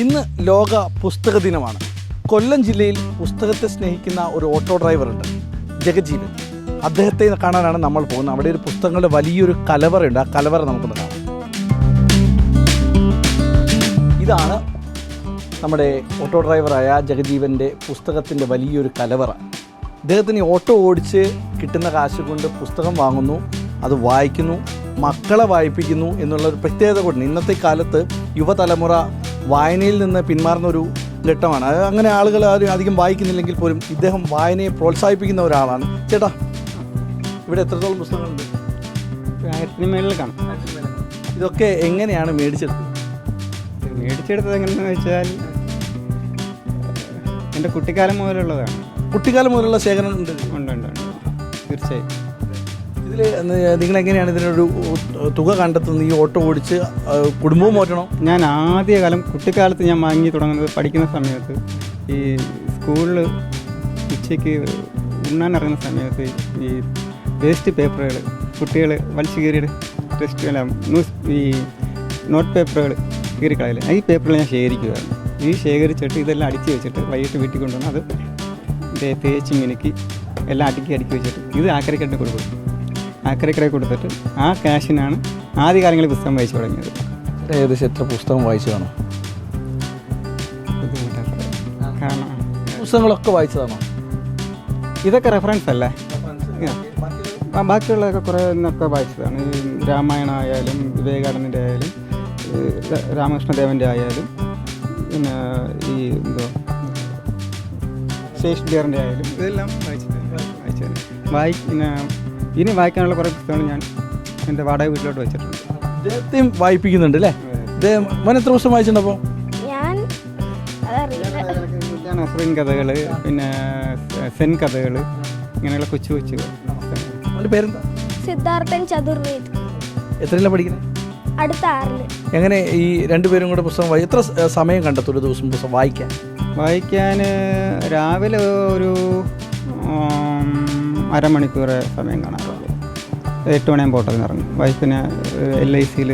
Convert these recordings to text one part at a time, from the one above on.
ഇന്ന് ലോക പുസ്തക ദിനമാണ്. കൊല്ലം ജില്ലയിൽ പുസ്തകത്തെ സ്നേഹിക്കുന്ന ഒരു ഓട്ടോ ഡ്രൈവറുണ്ട് ജഗജീവൻ. അദ്ദേഹത്തെ കാണാനാണ് നമ്മൾ പോകുന്നത്. അവിടെ ഒരു പുസ്തകങ്ങളുടെ വലിയൊരു കലവറയുണ്ട്. ആ കലവറ നമുക്കൊന്ന് കാണാം. ഇതാണ് നമ്മുടെ ഓട്ടോ ഡ്രൈവറായ ജഗജീവന്റെ പുസ്തകത്തിന്റെ വലിയൊരു കലവറ. അദ്ദേഹത്തിന് ഓട്ടോ ഓടിച്ച് കിട്ടുന്ന കാശ് കൊണ്ട് പുസ്തകം വാങ്ങുന്നു അത് വായിക്കുന്നു മക്കളെ വായിപ്പിക്കുന്നു എന്നുള്ള ഒരു പ്രത്യേകത കൊണ്ട് ഇന്നത്തെ കാലത്ത് യുവതലമുറ വായനയിൽ നിന്ന് പിന്മാറുന്ന ഒരു ഘട്ടമാണ്. അത് അങ്ങനെ ആളുകൾ ആരും അധികം വായിക്കുന്നില്ലെങ്കിൽ പോലും ഇദ്ദേഹം വായനയെ പ്രോത്സാഹിപ്പിക്കുന്ന ഒരാളാണ്. ചേട്ടാ ഇവിടെ എത്രത്തോളം പുസ്തകങ്ങളുണ്ട്? ആയിരത്തിന് മേളിൽ കാണും. ഇതൊക്കെ എങ്ങനെയാണ് മേടിച്ചെടുത്തത്? മേടിച്ചെടുത്തത് എങ്ങനെയാണെന്ന് വെച്ചാൽ എന്റെ കുട്ടിക്കാലം മുതലുള്ളതാണ്. കുട്ടിക്കാലം മുതലുള്ള ശേഖരം ഉണ്ട് ഉണ്ട് ഉണ്ട്. തീർച്ചയായും. ഇതിൽ നിങ്ങൾ എങ്ങനെയാണ് ഇതിനൊരു തുക കണ്ടെത്തുന്നത്? ഈ ഓട്ടോ ഓടിച്ച് കുടുംബവും ഓറ്റണം ഞാൻ ആദ്യകാലം കുട്ടിക്കാലത്ത് ഞാൻ വാങ്ങി തുടങ്ങുന്നത് പഠിക്കുന്ന സമയത്ത് ഈ സ്കൂളിൽ ഉച്ചയ്ക്ക് ഉണ്ണാൻ ഇറങ്ങുന്ന സമയത്ത് ഈ വേസ്റ്റ് പേപ്പറുകൾ കുട്ടികൾ വലിച്ചു കീറിയിട്ട് ടെസ്റ്റ് അല്ല ന്യൂസ് ഈ നോട്ട് പേപ്പറുകൾ കീറിക്കളയില്ല ഈ പേപ്പറുകൾ ഞാൻ ശേഖരിക്കുകയായിരുന്നു ഈ ശേഖരിച്ചിട്ട് ഇതെല്ലാം അടിച്ച് വെച്ചിട്ട് വൈകിട്ട് വീട്ടിൽ കൊണ്ടുവന്ന് അത് തേച്ച് മിനുക്കി എല്ലാം അടുക്കി അടുക്കി വെച്ചിട്ട് ഇത് ആക്കരിക്കട്ടിന് കൊടുക്കും. ആക്കരിക്കടയിൽ കൊടുത്തിട്ട് ആ ക്യാഷിനാണ് ആദ്യകാലങ്ങളിൽ പുസ്തകം വായിച്ചു തുടങ്ങിയത്. ഏകദേശം എത്ര പുസ്തകം വായിച്ചു കാണും? കാരണം പുസ്തകങ്ങളൊക്കെ വായിച്ചതാണോ? ഇതൊക്കെ റെഫറൻസ് അല്ലേ? ബാക്കിയുള്ളതൊക്കെ കുറേ എന്നൊക്കെ വായിച്ചതാണ്. ഈ രാമായണം ആയാലും വിവേകാനന്ദന്റെ ആയാലും രാമകൃഷ്ണദേവന്റെ ആയാലും പിന്നെ ഈ എന്തോ ഷേക്സ്പിയറിന്റെ ആയാലും ഇതെല്ലാം വായിച്ചു വായിച്ചത് വായി പിന്നെ ഇനി വായിക്കാനുള്ള കുറേ പുസ്തകങ്ങൾ ഞാൻ എന്റെ വാടക വീട്ടിലോട്ട് വെച്ചിട്ടുണ്ട്. അദ്ദേഹത്തെയും വായിപ്പിക്കുന്നുണ്ട് അല്ലേ? അദ്ദേഹം മോൻ എത്ര പുസ്തകം വായിച്ചിട്ടുണ്ടപ്പോൾ ഞാൻ നസ്രീൻ കഥകൾ പിന്നെ സെൻ കഥകൾ ഇങ്ങനെയുള്ള കൊച്ചു കൊച്ചു പുസ്തകങ്ങൾ അവന്റെ പേരെന്താ? സിദ്ധാർത്ഥൻ ചതുർവേദ്. എത്രയിലാണ് പഠിക്കുന്നത് അടുത്ത ആറിൽ. എങ്ങനെ ഈ രണ്ടുപേരും കൂടെ പുസ്തകം വായി എത്ര സ- സമയം കണ്ടെത്തും ഒരു ദിവസം പുസ്തകം വായിക്കാൻ? വായിക്കാൻ രാവിലെ ഒരു ഉം, അരമണിക്കൂർ സമയം കാണാറുള്ളൂ എട്ട് മണിയാകുമ്പോൾ ഓട്ടത്തിന് ഇറങ്ങും. വൈഫിന് എൽ ഐ സിയിൽ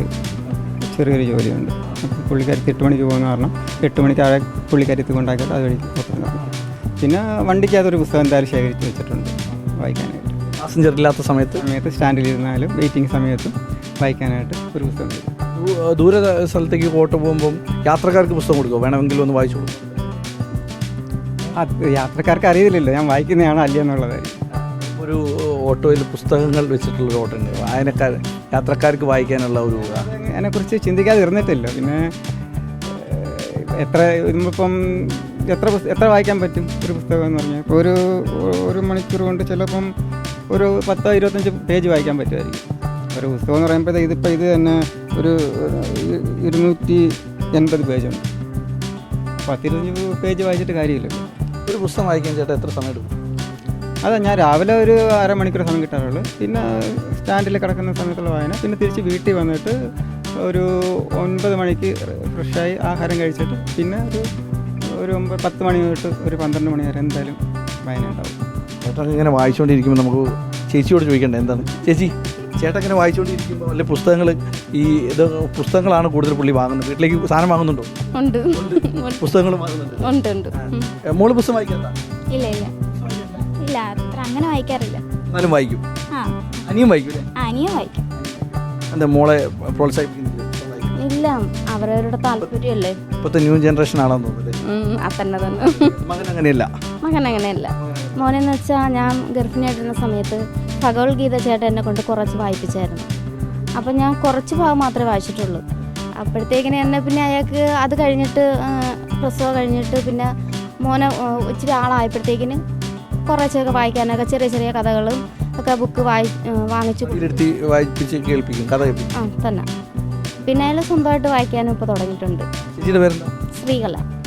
ചെറിയൊരു ജോലിയുണ്ട്. പുള്ളിക്കാരത്തി എട്ട് മണിക്ക് പോകുന്ന കാരണം എട്ട് മണിക്ക് ആ പുള്ളിക്കാരത്തി കൊണ്ടാക്കിയിട്ട് അത് വഴി ഓട്ടത്തിന് ഇറങ്ങും. പിന്നെ വണ്ടിക്കകത്തൊരു പുസ്തകം എന്തായാലും ശേഖരിച്ച് വെച്ചിട്ടുണ്ട് വായിക്കാനായിട്ട്. പാസഞ്ചർ ഇല്ലാത്ത സമയത്ത്? സമയത്ത് സ്റ്റാൻഡിലിരുന്നാലും വെയിറ്റിംഗ് സമയത്തും വായിക്കാനായിട്ട് ഒരു പുസ്തകം ദൂര സ്ഥലത്തേക്ക് ഓട്ടം പോകുമ്പം യാത്രക്കാർക്ക് പുസ്തകം കൊടുക്കുമോ വേണമെങ്കിൽ ഒന്ന് വായിച്ചു കൊടുക്കും അത് യാത്രക്കാർക്ക് അറിയില്ലല്ലോ. ഞാൻ വായിക്കുന്നതാണ് അല്ല എന്നുള്ളത് ഒരു ഓട്ടോയിൽ പുസ്തകങ്ങൾ വെച്ചിട്ടുള്ള ഒരു ഓട്ടോ ഉണ്ട് വായനക്കാർ യാത്രക്കാർക്ക് വായിക്കാനുള്ള ഒരു അതിനെക്കുറിച്ച് ചിന്തിക്കാതെ ഇരുന്നിട്ടില്ല. പിന്നെ എത്ര ഇപ്പം എത്ര എത്ര വായിക്കാൻ പറ്റും ഒരു പുസ്തകം എന്ന് പറഞ്ഞാൽ? ഇപ്പോൾ ഒരു ഒരു മണിക്കൂർ കൊണ്ട് ചിലപ്പം ഒരു പത്തോ ഇരുപത്തഞ്ച് പേജ് വായിക്കാൻ പറ്റുമായിരിക്കും. ഒരു പുസ്തകം എന്ന് പറയുമ്പോൾ ഇതിപ്പോൾ ഇത് തന്നെ ഒരു ഇരുന്നൂറ്റി എൺപത് പേജുണ്ട് പത്തിരുപത്തഞ്ച് പേജ് വായിച്ചിട്ട് കാര്യമില്ല. ഒരു പുസ്തകം വായിക്കാൻ ചേട്ടാ എത്ര സമയം എടുക്കും അതാ ഞാൻ രാവിലെ ഒരു അരമണിക്കൂർ സമയം കിട്ടാറുള്ളൂ. പിന്നെ സ്റ്റാൻഡിൽ കിടക്കുന്ന സമയത്തുള്ള വായന. പിന്നെ തിരിച്ച് വീട്ടിൽ വന്നിട്ട് ഒരു ഒൻപത് മണിക്ക് ഫ്രഷായി ആഹാരം കഴിച്ചിട്ട് പിന്നെ ഒരു ഒരു ഒമ്പത് പത്ത് മണി തൊട്ട് ഒരു പന്ത്രണ്ട് മണി വരെ എന്തായാലും വായന ഉണ്ടാവും. ചേട്ടൻ ഇങ്ങനെ വായിച്ചുകൊണ്ടിരിക്കുമ്പോൾ നമുക്ക് ചേച്ചിയോട് ചോദിക്കണ്ടേ എന്താണ്? ചേച്ചി ചേട്ടൻ ഇങ്ങനെ വായിച്ചുകൊണ്ടിരിക്കുമ്പോൾ അല്ലെ പുസ്തകങ്ങൾ ഈ ഇത് പുസ്തകങ്ങളാണ് കൂടുതൽ പുള്ളി വാങ്ങുന്നത്? വീട്ടിലേക്ക് സാധനം വാങ്ങുന്നുണ്ടോ? ഉണ്ട്. പുസ്തകങ്ങൾ വാങ്ങുന്നുണ്ട്. മോൾ പുസ്തകം വായിക്കാത്ത? ഇല്ല ഇല്ല. ഇല്ല അത്ര അങ്ങനെ വായിക്കാറില്ല. എന്നാലും വായിക്കും. ആ. അനിയും വായിക്കും അല്ലേ അനിയും വായിക്കും. എന്താ മോളെ പ്രോത്സാഹിപ്പിക്കുന്നില്ല? ഇല്ല അവരവരുടെ താല്പര്യമല്ലേ? ഇപ്പോഴത്തെ ന്യൂ ജനറേഷൻ ആണെന്ന് തോന്നുന്നു ഉം, തന്നെ തന്നെ മകൻ അങ്ങനെയല്ല. മകൻ അങ്ങനെയല്ല. മോനെന്ന് വെച്ചാൽ ഞാൻ ഗർഭിണിയായിട്ടിരുന്ന സമയത്ത് ഭഗവത്ഗീത ചേട്ടൻ എന്നെ കൊണ്ട് കുറച്ച് വായിപ്പിച്ചായിരുന്നു. അപ്പം ഞാൻ കുറച്ച് ഭാഗം മാത്രമേ വായിച്ചിട്ടുള്ളൂ. അപ്പോഴത്തേക്കിന് എന്നെ പിന്നെ അയാൾക്ക് അത് കഴിഞ്ഞിട്ട് പ്രസവം കഴിഞ്ഞിട്ട് പിന്നെ മോനെ ഇച്ചിരി ആളായപ്പോഴത്തേക്കിന് കുറച്ചൊക്കെ വായിക്കാനൊക്കെ ചെറിയ ചെറിയ കഥകളും ഒക്കെ ബുക്ക് വായി വാങ്ങിച്ചു വായിപ്പിച്ച് കേൾപ്പിക്കും കഥ ആ തന്നെ. പിന്നെ അതിൽ സ്വന്തമായിട്ട് വായിക്കാനും ഇപ്പോൾ തുടങ്ങിയിട്ടുണ്ട്. സ്ത്രീകളെ പേരെന്താ?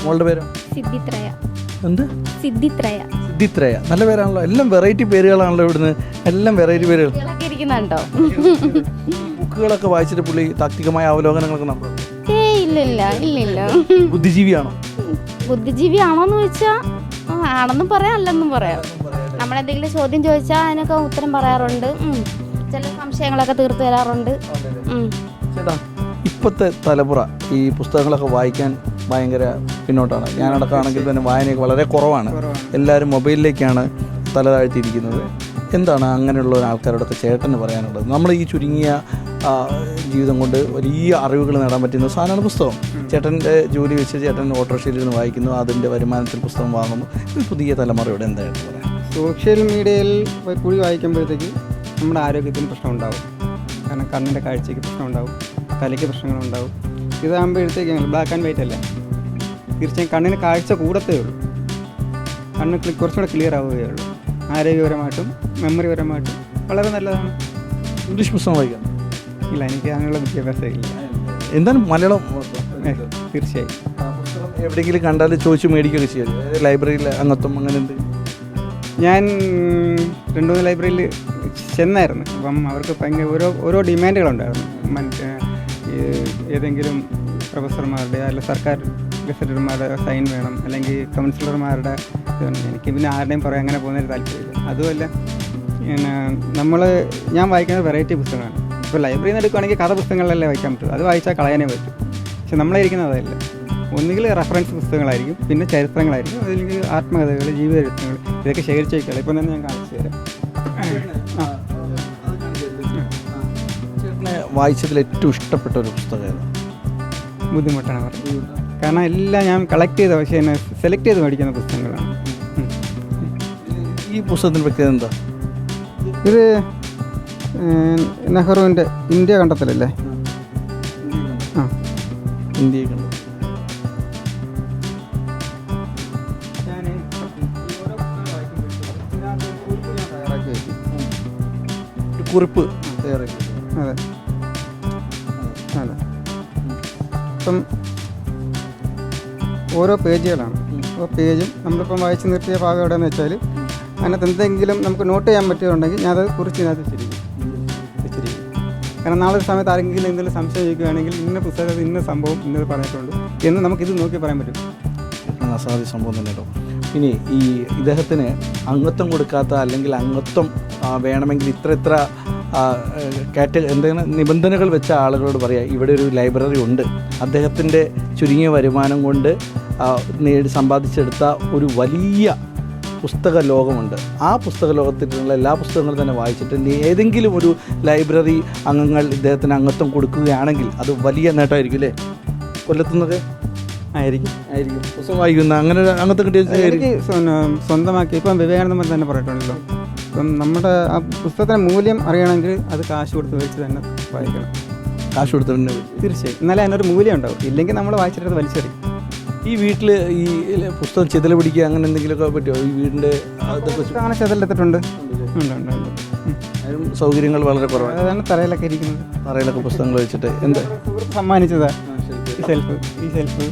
മോളുടെ പേരോ? സിദ്ധിത്രയ. എന്ത്? സിദ്ധിത്രയ. സിദ്ധിത്രയ. നല്ല പേരാണല്ലോ. എല്ലാം വെറൈറ്റി പേരുകളാണല്ലോ ഇവിടുന്ന്. എല്ലാം വെറൈറ്റി പേരുകൾ. ഇരിക്കുന്നുണ്ടോ? ബുക്കുകളൊക്കെ വായിച്ചിട്ട് പുള്ളി താക്തികമായ അവലോകനങ്ങളൊക്കെ നമ്മൾ ഏയ് ഇല്ല ഇല്ല ഇല്ല ഇല്ല ബുദ്ധിജീവിയാണോ? ബുദ്ധിജീവിയാണോന്ന് ചോദിച്ചാ ആ, ആണെന്നും പറയാം അല്ലെന്നും പറയാം. നമ്മളെന്തെങ്കിലും ചോദ്യം ചോദിച്ചാൽ അതിനൊക്കെ ഉത്തരം പറയാറുണ്ട്. ചില സംശയങ്ങളൊക്കെ തീർത്തു തരാറുണ്ട്. ചേട്ടാ ഇപ്പോഴത്തെ തലമുറ ഈ പുസ്തകങ്ങളൊക്കെ വായിക്കാൻ ഭയങ്കര പിന്നോട്ടാണ്. ഞാനടക്കമാണെങ്കിൽ തന്നെ വായനയൊക്കെ വളരെ കുറവാണ്. എല്ലാവരും മൊബൈലിലേക്കാണ് തല താഴ്ത്തിയിരിക്കുന്നത്. എന്താണ് അങ്ങനെയുള്ള ആൾക്കാരോടൊക്കെ ചേട്ടന് പറയാനുള്ളത്? നമ്മൾ ഈ ചുരുങ്ങിയ ജീവിതം കൊണ്ട് വലിയ അറിവുകൾ നേടാൻ പറ്റുന്ന സാധനമാണ് പുസ്തകം. ചേട്ടന്റെ ജോലി വെച്ച് ചേട്ടൻ ഓട്ടോറിക്ഷയിൽ നിന്ന് വായിക്കുന്നു അതിന്റെ വരുമാനത്തിൽ പുസ്തകം വാങ്ങുന്നു. ഇത് പുതിയ തലമുറയോട് എന്തായിട്ട് പറയാം സോഷ്യൽ മീഡിയയിൽ കൂടി വായിക്കുമ്പോഴത്തേക്ക് നമ്മുടെ ആരോഗ്യത്തിന് പ്രശ്നം ഉണ്ടാവും കാരണം കണ്ണിന്റെ കാഴ്ചയ്ക്ക് പ്രശ്നം ഉണ്ടാവും തലയ്ക്ക് പ്രശ്നങ്ങളുണ്ടാവും. ഇതാകുമ്പോഴത്തേക്ക് ബ്ലാക്ക് ആൻഡ് വൈറ്റ് അല്ല? തീർച്ചയായും കണ്ണിന് കാഴ്ച കൂടത്തേ ഉള്ളൂ. കണ്ണ് കുറച്ചുകൂടെ ക്ലിയർ ആവുകയേ ഉള്ളൂ. ആരോഗ്യപരമായിട്ടും മെമ്മറിപരമായിട്ടും വളരെ നല്ലതാണ്. ഇംഗ്ലീഷ് പുസ്തകം വായിക്കാം. ഇല്ല എനിക്ക് അങ്ങനെയുള്ള വിദ്യാഭ്യാസം ഇല്ല എന്താണ് മലയാളം? തീർച്ചയായും. എവിടെയെങ്കിലും കണ്ടാൽ ചോദിച്ച് മേടിക്കുകയൊക്കെ ചെയ്യും. ലൈബ്രറിയിൽ അംഗത്വം അങ്ങനെ എന്ത് ഞാൻ രണ്ടു മൂന്ന് ലൈബ്രറിയിൽ ചെന്നായിരുന്നു. അപ്പം അവർക്ക് ഭയങ്കര ഓരോ ഓരോ ഡിമാൻഡുകളുണ്ടായിരുന്നു. മറ്റേ ഏതെങ്കിലും പ്രൊഫസർമാരുടെ അല്ലെങ്കിൽ സർക്കാർ ഗസറ്റർമാരുടെ സൈൻ വേണം അല്ലെങ്കിൽ കൗൺസിലർമാരുടെ എനിക്ക് പിന്നെ ആരുടെയും പറയാൻ അങ്ങനെ പോകുന്നതിന് താല്പര്യമില്ല. അതുമല്ല പിന്നെ നമ്മൾ ഞാൻ വായിക്കുന്ന വെറൈറ്റി പുസ്തകമാണ് ഇപ്പോൾ ലൈബ്രറിയിൽ നിന്ന് എടുക്കുകയാണെങ്കിൽ കഥ പുസ്തകങ്ങളിലല്ലേ വായിക്കാൻ പറ്റും. അത് വായിച്ചാൽ കളയാനേ പറ്റും. പക്ഷെ നമ്മളിരിക്കുന്നത് അതല്ല ഒന്നുകിൽ റെഫറൻസ് പുസ്തകങ്ങളായിരിക്കും പിന്നെ ചരിത്രങ്ങളായിരിക്കും അല്ലെങ്കിൽ ആത്മകഥകൾ ജീവിതചരിത്രങ്ങൾ ഇതൊക്കെ ശേഖരിച്ച് വയ്ക്കുക. ഇപ്പം തന്നെ ഞാൻ കാണിച്ചു തരാം. വായിച്ചതിൽ ഏറ്റവും ഇഷ്ടപ്പെട്ട ഒരു പുസ്തകം ഏതാണ് ബുദ്ധിമുട്ടാണ് പറഞ്ഞത് കാരണം എല്ലാം ഞാൻ കളക്ട് ചെയ്ത പക്ഷേ എന്നെ സെലക്ട് ചെയ്ത് മേടിക്കുന്ന പുസ്തകങ്ങളാണ്. ഈ പുസ്തകത്തിന്റെ പ്രത്യേകത എന്താ? ഇത് നെഹ്റുവിന്റെ ഇന്ത്യ കണ്ടെത്തലല്ലേ? ആ. ഇന്ത്യ കുറിപ്പ് അതെ. അതെ. ഇപ്പം ഓരോ പേജുകളാണ്. ഓരോ പേജും നമ്മളിപ്പം വായിച്ച് നിർത്തിയ ഭാഗം എവിടെയെന്ന് വെച്ചാൽ അതിനകത്ത് എന്തെങ്കിലും നമുക്ക് നോട്ട് ചെയ്യാൻ പറ്റുന്നുണ്ടെങ്കിൽ ഞാനത് കുറിച്ച് ഇതിനകത്ത് വെച്ചിരിക്കും കാരണം നാളെ സമയത്ത് ആരെങ്കിലും എന്തെങ്കിലും സംശയം ചോദിക്കുകയാണെങ്കിൽ ഇന്ന പുസ്തകത്തിൽ ഇന്ന സംഭവം ഇന്നത് പറഞ്ഞിട്ടുണ്ട് എന്ന് നമുക്കിത് നോക്കി പറയാൻ പറ്റും. അസാധ്യ സംഭവം തന്നെ കേട്ടോ. ഇനി ഈ ഇദ്ദേഹത്തിന് അംഗത്വം കൊടുക്കാത്ത അല്ലെങ്കിൽ അംഗത്വം വേണമെങ്കിൽ ഇത്ര ഇത്ര കാറ്റ എന്തെങ്കിലും നിബന്ധനകൾ വെച്ച ആളുകളോട് പറയാം. ഇവിടെ ഒരു ലൈബ്രറി ഉണ്ട്. അദ്ദേഹത്തിന്റെ ചുരുങ്ങിയ വരുമാനം കൊണ്ട് സമ്പാദിച്ചെടുത്ത ഒരു വലിയ പുസ്തക ലോകമുണ്ട് ആ പുസ്തക ലോകത്തിലുള്ള എല്ലാ പുസ്തകങ്ങളും തന്നെ വായിച്ചിട്ട് ഏതെങ്കിലും ഒരു ലൈബ്രറി അംഗങ്ങൾ ഇദ്ദേഹത്തിന് അംഗത്വം കൊടുക്കുകയാണെങ്കിൽ അത് വലിയ നേട്ടമായിരിക്കും അല്ലേ? കൊല്ലത്തുനിന്നൊക്കെ? ആയിരിക്കും. ആയിരിക്കും. പുസ്തകം വായിക്കുന്ന അങ്ങനെ അംഗത്വം കിട്ടിയ സ്വന്തമാക്കി ഇപ്പം വിവേകാനന്ദൻ തന്നെ പറഞ്ഞിട്ടുണ്ടല്ലോ. ഇപ്പം നമ്മുടെ ആ പുസ്തകത്തിന്റെ മൂല്യം അറിയണമെങ്കിൽ അത് കാശ് കൊടുത്ത് മേടിച്ച് തന്നെ വായിക്കണം. കാശ് കൊടുത്ത് തന്നെ തീർച്ചയായും. എന്നാലേ അതിനൊരു മൂല്യം ഉണ്ടാവും. ഇല്ലെങ്കിൽ നമ്മൾ വായിച്ചിട്ട് അത് വലിച്ചെറിയും. ഈ വീട്ടിൽ ഈ പുസ്തകം ചിതല പിടിക്കുക അങ്ങനെ എന്തെങ്കിലുമൊക്കെ പറ്റുമോ? ഈ വീടിന്റെ അങ്ങനെ ചെതലെടുത്തിട്ടുണ്ട്. ഉണ്ട് ഉണ്ട് ഉണ്ട്. അതിനും സൗകര്യങ്ങൾ വളരെ കുറവാണ്. അതാണ് തറയിലൊക്കെ ഇരിക്കുന്നത്. തറയിലൊക്കെ പുസ്തകങ്ങൾ വെച്ചിട്ട് എന്ത്? സമ്മാനിച്ചതാ. ഈ സെൽഫ് ഈ സെൽഫ്.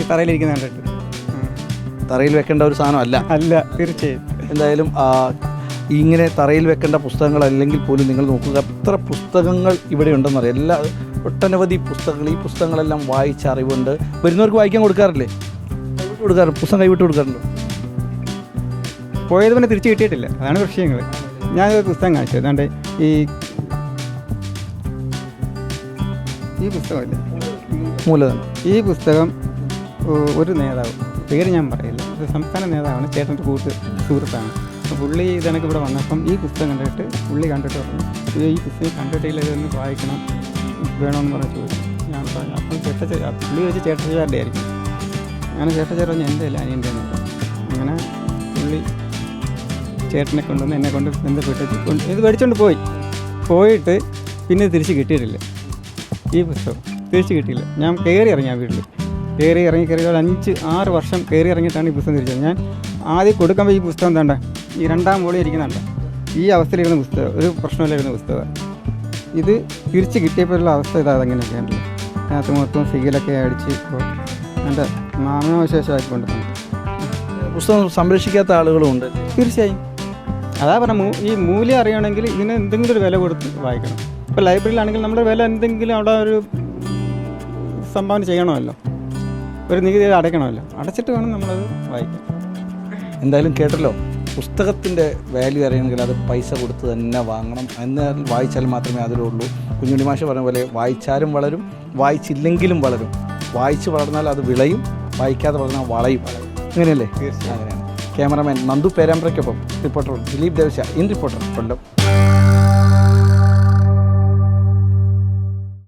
ഈ തറയിലിരിക്കുന്ന കണ്ടിട്ട്. തറയിൽ വെക്കേണ്ട ഒരു സാധനമല്ല അല്ല തീർച്ചയായും. എന്തായാലും ആ, ഇങ്ങനെ തറയിൽ വെക്കേണ്ട പുസ്തകങ്ങൾ അല്ലെങ്കിൽ പോലും നിങ്ങൾ നോക്കുക. എത്ര പുസ്തകങ്ങൾ ഇവിടെ ഉണ്ടെന്നറിയാം. എല്ലാ ഒട്ടനവധി പുസ്തകങ്ങൾ ഈ പുസ്തകങ്ങളെല്ലാം വായിച്ച അറിവുണ്ട്. വരുന്നവർക്ക് വായിക്കാൻ കൊടുക്കാറില്ലേ? കൈവിട്ട് കൊടുക്കാറ് പുസ്തകം കൈവിട്ട് കൊടുക്കാറുണ്ട്. പോയത് പിന്നെ തിരിച്ചു കിട്ടിയിട്ടില്ല. അതാണ് വിഷയങ്ങൾ ഞാൻ പുസ്തകം കാണിച്ചു. അതാണ്ട് ഈ ഈ പുസ്തകമല്ലേ? മൂലധനം. ഈ പുസ്തകം ഒരു നേതാവ് പേര് ഞാൻ പറയില്ല. ഒരു സംസ്ഥാന നേതാവാണ് ചേട്ടന്റെ കൂട്ട് സുഹൃത്താണ്. അപ്പോൾ പുള്ളി ഇതെനിക്ക് ഇവിടെ വന്നപ്പം ഈ പുസ്തകം കണ്ടിട്ട് പുള്ളി കണ്ടിട്ട് പറഞ്ഞു ഈ പുസ്തകം കണ്ടിട്ടില്ല ഇതൊന്ന് വായിക്കണം. വേണമെന്ന് പറഞ്ഞ് ചോദിച്ചു. ഞാൻ പറഞ്ഞു അപ്പം ചേട്ട പുള്ളി വെച്ച് ചേട്ടച്ചാരുടെ ആയിരിക്കും. അങ്ങനെ ചേട്ടച്ചാർ പറഞ്ഞു എന്റെ അല്ല അനിയന്റെ അങ്ങനെ പുള്ളി ചേട്ടനെ കൊണ്ടുവന്ന് എന്നെ കൊണ്ട് ബന്ധപ്പെട്ട് കൊണ്ട് ഇത് മേടിച്ചുകൊണ്ട് പോയി. പോയിട്ട് പിന്നെ തിരിച്ച് കിട്ടിയിട്ടില്ല. ഈ പുസ്തകം തിരിച്ച് കിട്ടിയില്ല. ഞാൻ കയറി ഇറങ്ങി ആ വീട്ടിൽ കയറി ഇറങ്ങി കയറി ഒരു അഞ്ച് ആറ് വർഷം കയറി ഇറങ്ങിയിട്ടാണ് ഈ പുസ്തകം തിരിച്ചത്. ഞാൻ ആദ്യം കൊടുക്കുമ്പോൾ ഈ പുസ്തകം എന്താണ്ട ഈ രണ്ടാം മോളി ഇരിക്കുന്നുണ്ട്. ഈ അവസ്ഥയിലിരുന്ന പുസ്തകം ഒരു പ്രശ്നമില്ലായിരുന്ന പുസ്തകം. ഇത് തിരിച്ച് കിട്ടിയപ്പോഴുള്ള അവസ്ഥ ഇതാ അതെങ്ങനെയൊക്കെയാണ് അതിനകത്ത് മൊത്തം സിഗിലൊക്കെ അടിച്ച് ഇപ്പോൾ എന്റെ നാമവിശേഷമാക്കി കൊണ്ടുവന്നു പുസ്തകം സംരക്ഷിക്കാത്ത ആളുകളും ഉണ്ട്. തീർച്ചയായും. അതാ പറഞ്ഞ മൂ ഈ മൂല്യം അറിയണമെങ്കിൽ ഇതിന് എന്തെങ്കിലും ഒരു വില കൊടുത്ത് വായിക്കണം. ഇപ്പോൾ ലൈബ്രറിയിലാണെങ്കിൽ നമ്മുടെ വില എന്തെങ്കിലും അവിടെ ഒരു സംഭാവന ചെയ്യണമല്ലോ. ഒരു നികുതി അടയ്ക്കണമല്ലോ. അടച്ചിട്ട് വേണം നമ്മളത് വായിക്കാൻ. എന്തായാലും കേട്ടല്ലോ. പുസ്തകത്തിന്റെ വാല്യൂ അറിയണമെങ്കിൽ അത് പൈസ കൊടുത്ത് തന്നെ വാങ്ങണം എന്നാൽ വായിച്ചാൽ മാത്രമേ അതിലുള്ളൂ കുഞ്ഞുണ്ണി മാഷ് പറഞ്ഞ പോലെ വായിച്ചാലും വളരും വായിച്ചില്ലെങ്കിലും വളരും. വായിച്ച് വളർന്നാൽ അത് വിളയും വായിക്കാതെ വളർന്നാൽ വളയും. അങ്ങനെയല്ലേ അങ്ങനെയാണ്. ക്യാമറമാൻ നന്ദു പേരാമ്പ്രയ്ക്കൊപ്പം റിപ്പോർട്ടർ ദിലീപ് ദേവശ ഇൻ റിപ്പോർട്ടർ കൊല്ലം.